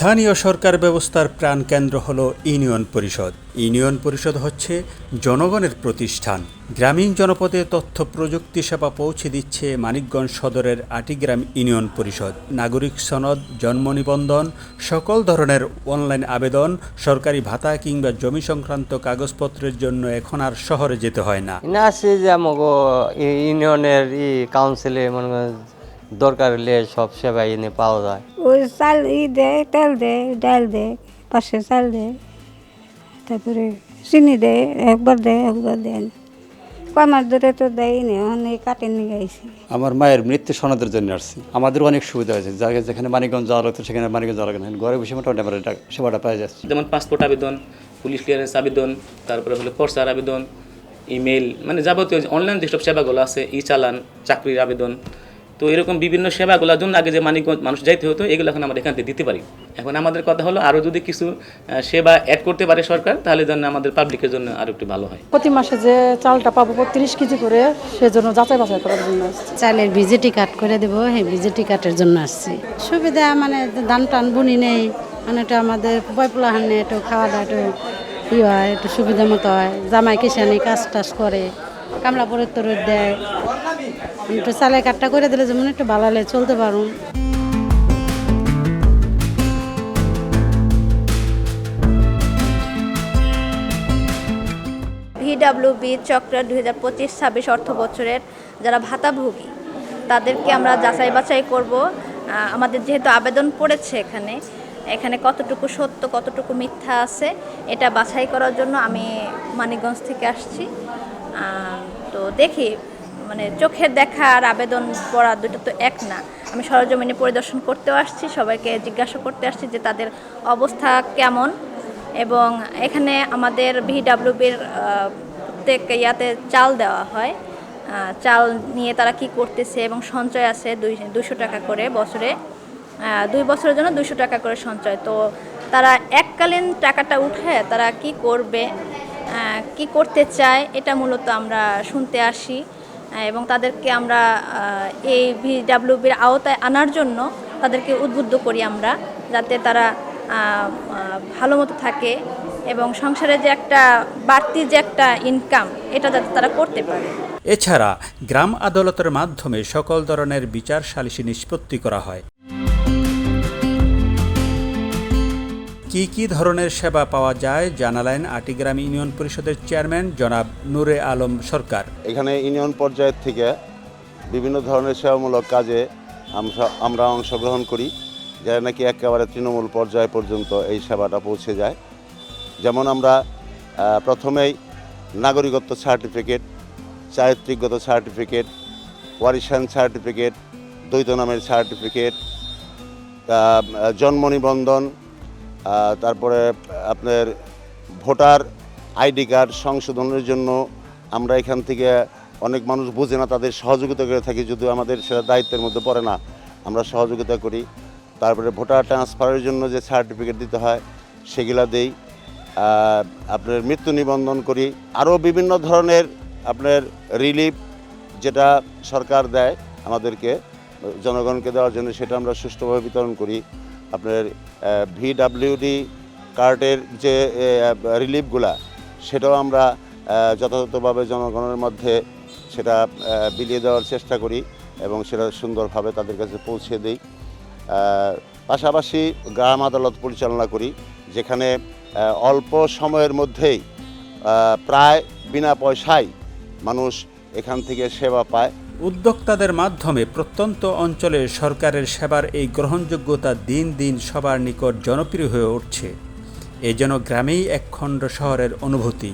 স্থানীয় সরকার ব্যবস্থার প্রাণকেন্দ্র হল ইউনিয়ন পরিষদ। ইউনিয়ন পরিষদ হচ্ছে জনগণের প্রতিষ্ঠান। গ্রামীণ জনপদে তথ্য প্রযুক্তি সেবা পৌঁছে দিচ্ছে মানিকগঞ্জ সদরের আটিগ্রাম ইউনিয়ন পরিষদ। নাগরিক সনদ, জন্ম নিবন্ধন, সকল ধরনের অনলাইন আবেদন, সরকারি ভাতা কিংবা জমি সংক্রান্ত কাগজপত্রের জন্য এখন আর শহরে যেতে হয় না। ইউনিয়নের কাউন্সিলে মনে দরকার হলে সব সেবা এনে পাওয়া যায়। ওই চাল ই দেয় তেল দেয় ডাল দেয় পাশে চাল দেয় তারপরে চিনি দেয় একবার দেয় একবার দেয় না কয় ধরে তো দেয়ই না অনেক কাটে নিয়ে গাইছি আমার মায়ের মৃত্যু সনদের জন্য আসছি। আমাদের অনেক সুবিধা হয়েছে। জায়গায় যেখানে মানিকগঞ্জ যাওয়া লাগতো সেখানে মানিকগঞ্জ যাওয়া লাগে না ঘরে বসে মোটামুটি আমরা এটা সেবাটা পাওয়া যাচ্ছে। যেমন পাসপোর্ট আবেদন পুলিশ ক্লিয়ারেন্স আবেদন তারপরে হলো খরচার আবেদন ইমেল মানে যাবতীয় অনলাইন যেসব সেবাগুলো আছে ই চালান চাকরির আবেদন তো এরকম বিভিন্ন সেবাগুলোর জন্য আগে যে মানিকগঞ্জ মানুষ যাইতে হতো এগুলো এখন আমরা এখান থেকে দিতে পারি। এখন আমাদের কথা হলো আরও যদি কিছু সেবা অ্যাড করতে পারে সরকার তাহলে যেন আমাদের পাবলিকের জন্য আরও একটু ভালো হয়। প্রতি মাসে যে চালটা পাবো তিরিশ কেজি করে সেজন্য যাচাই বাছাই করার জন্য চালের ভিজিটি কাট করে দেবো হ্যাঁ ভিজিটি কাটের জন্য আসছি। সুবিধা মানে ধান টান বুনি নেই মানে একটু আমাদের বয়পোলা হানে একটু খাওয়া দাওয়া একটু ই হয় একটু সুবিধা মতো হয়। জামাই কিষানি কাজ টাজ করে কামলা পরে তরে দেয়। একটু চালের কার্ডটা করে দিলে যেমন একটু ভালো লাগে, চলতে পারুন ভিডাব্লিউবি চক্র দুই হাজার পঁচিশ ছাব্বিশ অর্থ বছরের যারা ভাতাভোগী, তাদেরকে আমরা যাচাই বাছাই করব। আমাদের যেহেতু আবেদন পড়েছে এখানে এখানে কতটুকু সত্য, কতটুকু মিথ্যা আছে, এটা বাছাই করার জন্য আমি মানিকগঞ্জ থেকে আসছি। তো দেখি মানে চোখের দেখা আর আবেদন পড়া দুটো তো এক না। আমি সরজমিনে পরিদর্শন করতেও আসছি, সবাইকে জিজ্ঞাসা করতে আসছি যে তাদের অবস্থা কেমন এবং এখানে আমাদের ভিডাব্লিউবির প্রত্যেক ইয়াতে চাল দেওয়া হয়। চাল নিয়ে তারা কি করতেছে এবং সঞ্চয় আছে দুই, দুশো টাকা করে বছরে। দুই বছরের জন্য দুশো টাকা করে সঞ্চয়। তো তারা এককালীন টাকাটা উঠে তারা কি করবে কি করতে চায়, এটা মূলত আমরা শুনতে আসি। এবং তাদেরকে আমরা এই ভিডাব্লিউবির আওতায় আনার জন্য তাদেরকে উদ্বুদ্ধ করি আমরা, যাতে তারা ভালো মতো থাকে এবং সংসারে যে একটা বাড়তি যে একটা ইনকাম এটা যাতে তারা করতে পারে। এছাড়া গ্রাম আদালতের মাধ্যমে সকল ধরনের বিচার সালিসি নিষ্পত্তি করা হয়। কি কি ধরনের সেবা পাওয়া যায় জানালেন আটিগ্রাম ইউনিয়ন পরিষদের চেয়ারম্যান জনাব নূরে আলম সরকার। এখানে ইউনিয়ন পর্যায়ের থেকে বিভিন্ন ধরনের সেবামূলক কাজে আমরা- অংশগ্রহণ করি যা নাকি একেবারে তৃণমূল পর্যায় পর্যন্ত এই সেবাটা পৌঁছে যায়। যেমন আমরা প্রথমেই নাগরিকত্ব সার্টিফিকেট, চারিত্রিকগত সার্টিফিকেট, ওয়ারিশান সার্টিফিকেট, দ্বৈত নামের সার্টিফিকেট জন্ম নিবন্ধন তারপরে আপনার ভোটার আইডি কার্ড সংশোধনের জন্য আমরা এখান থেকে অনেক মানুষ বুঝে না, তাদের সহযোগিতা করে থাকি, যদিও আমাদের সেটা দায়িত্বের মধ্যে পড়ে না। আমরা সহযোগিতা করি। তারপরে ভোটার ট্রান্সফারের জন্য যে সার্টিফিকেট দিতে হয়, সেগুলা দেই। আপনার মৃত্যু নিবন্ধন করি। আরও বিভিন্ন ধরনের আপনার রিলিফ যেটা সরকার দেয় আমাদেরকে, জনগণকে দেওয়ার জন্য সেটা আমরা সুষ্ঠুভাবে বিতরণ করি। আপনার ভিডাব্লিউডি কার্ডের যে রিলিফগুলা সেটাও আমরা যথাযথভাবে জনগণের মধ্যে সেটা বিলিয়ে দেওয়ার চেষ্টা করি এবং সেটা সুন্দরভাবে তাদের কাছে পৌঁছে দিই। পাশাপাশি গ্রাম আদালত পরিচালনা করি, যেখানে অল্প সময়ের মধ্যেই প্রায় বিনা পয়সায় মানুষ এখান থেকে সেবা পায়। উদ্যোক্তাদের মাধ্যমে প্রত্যন্ত অঞ্চলে সরকারের সেবার এই গ্রহণযোগ্যতা দিন দিন সবার নিকট জনপ্রিয় হয়ে উঠছে। এ যেন গ্রামেই এক খণ্ড শহরের অনুভূতি।